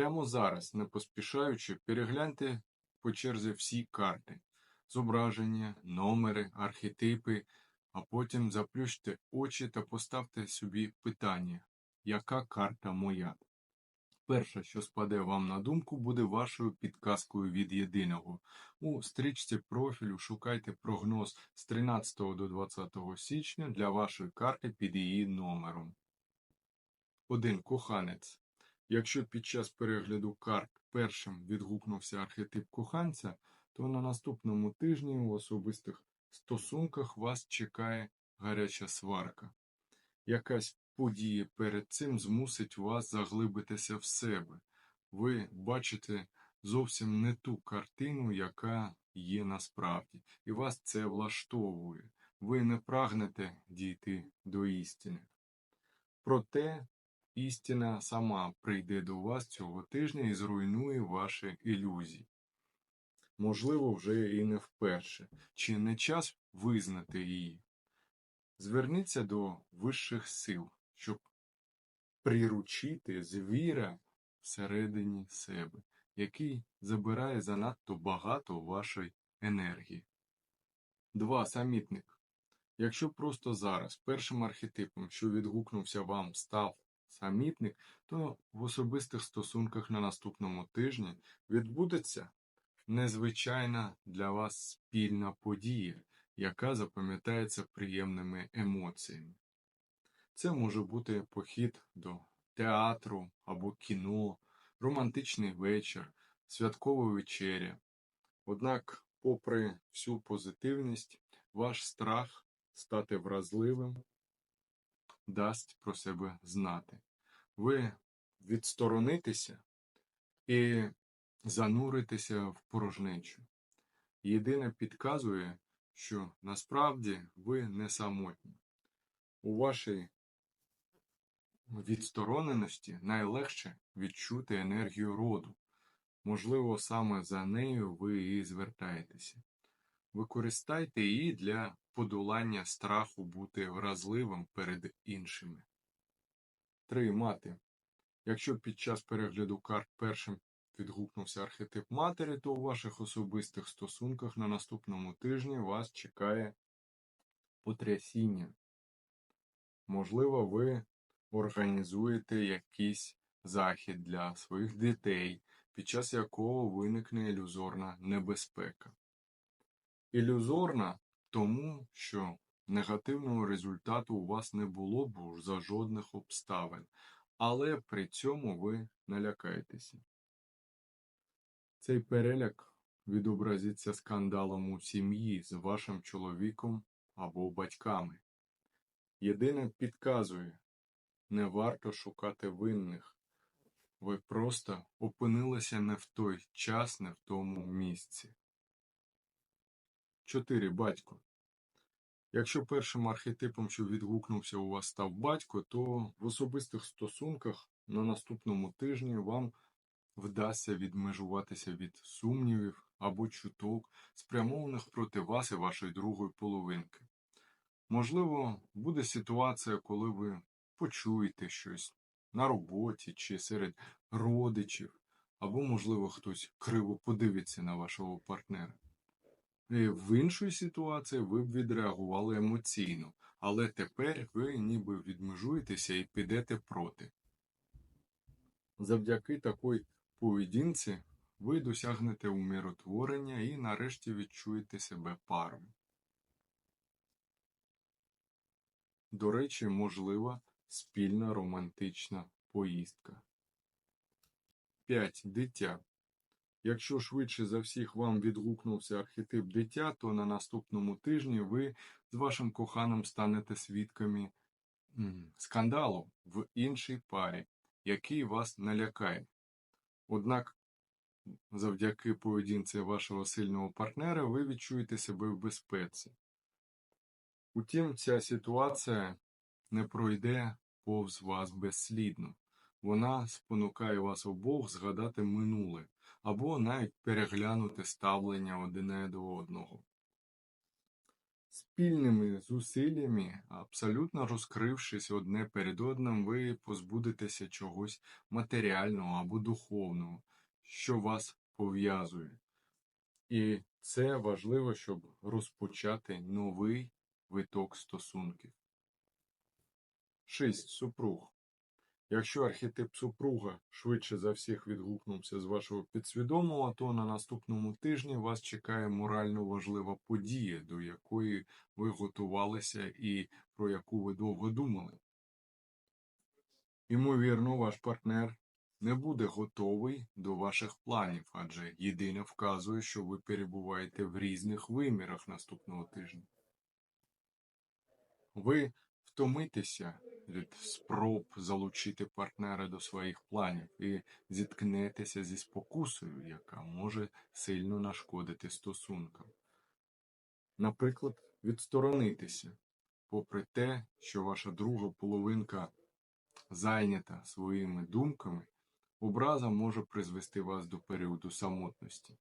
Прямо зараз, не поспішаючи, перегляньте по черзі всі карти, зображення, номери, архетипи, а потім заплющте очі та поставте собі питання, яка карта моя? Перше, що спаде вам на думку, буде вашою підказкою від єдиного. У стрічці профілю шукайте прогноз з 13 до 20 січня для вашої карти під її номером. 1. Коханець. Якщо під час перегляду карт першим відгукнувся архетип коханця, то на наступному тижні у особистих стосунках вас чекає гаряча сварка. Якась подія перед цим змусить вас заглибитися в себе. Ви бачите зовсім не ту картину, яка є насправді, і вас це влаштовує. Ви не прагнете дійти до істини. Проте істина сама прийде до вас цього тижня і зруйнує ваші ілюзії. Можливо, вже і не вперше. Чи не час визнати її? Зверніться до вищих сил, щоб приручити звіра всередині себе, який забирає занадто багато вашої енергії. 2. Самітник. Якщо просто зараз першим архетипом, що відгукнувся вам, став самітник, то в особистих стосунках на наступному тижні відбудеться незвичайна для вас спільна подія, яка запам'ятається приємними емоціями. Це може бути похід до театру або кіно, романтичний вечір, святкова вечеря. Однак, попри всю позитивність, ваш страх стати вразливим дасть про себе знати. Ви відсторонитеся і зануритеся в порожнечу. Єдине підказує, що насправді ви не самотні. У вашій відстороненості найлегше відчути енергію роду. Можливо, саме за нею ви і звертаєтеся. Використайте її для подолання страху бути вразливим перед іншими. 3. Мати. Якщо під час перегляду карт першим відгукнувся архетип матері, то у ваших особистих стосунках на наступному тижні вас чекає потрясіння. Можливо, ви організуєте якийсь захід для своїх дітей, під час якого виникне ілюзорна небезпека. Ілюзорна тому, що негативного результату у вас не було б за жодних обставин, але при цьому ви налякаєтеся. Цей переляк відобразиться скандалом у сім'ї з вашим чоловіком або батьками. Єдине підказує не варто шукати винних. Ви просто опинилися не в той час, не в тому місці. 4. Батько. Якщо першим архетипом, що відгукнувся у вас став батько, то в особистих стосунках на наступному тижні вам вдасться відмежуватися від сумнівів або чуток, спрямованих проти вас і вашої другої половинки. Можливо, буде ситуація, коли ви почуєте щось на роботі чи серед родичів, або, можливо, хтось криво подивиться на вашого партнера. В іншій ситуації ви б відреагували емоційно, але тепер ви ніби відмежуєтеся і підете проти. Завдяки такій поведінці ви досягнете умиротворення і нарешті відчуєте себе паром. До речі, можлива спільна романтична поїздка. 5. Дитя. Якщо швидше за всіх вам відгукнувся архетип дитя, то на наступному тижні ви з вашим коханим станете свідками скандалу в іншій парі, який вас налякає. Однак, завдяки поведінці вашого сильного партнера, ви відчуєте себе в безпеці. Утім, ця ситуація не пройде повз вас безслідно. Вона спонукає вас обох згадати минуле або навіть переглянути ставлення одне до одного. Спільними зусиллями, абсолютно розкрившись одне перед одним, ви позбудетеся чогось матеріального або духовного, що вас пов'язує. І це важливо, щоб розпочати новий виток стосунків. 6. Супруг. Якщо архетип супруга швидше за всіх відгукнувся з вашого підсвідомого, то на наступному тижні вас чекає морально важлива подія, до якої ви готувалися і про яку ви довго думали. Ймовірно, ваш партнер не буде готовий до ваших планів, адже єдине вказує, що ви перебуваєте в різних вимірах наступного тижня. Ви втомитеся від спроб залучити партнера до своїх планів і зіткнетеся зі спокусою, яка може сильно нашкодити стосункам. Наприклад, відсторонитися, попри те, що ваша друга половинка зайнята своїми думками, образа може призвести вас до періоду самотності.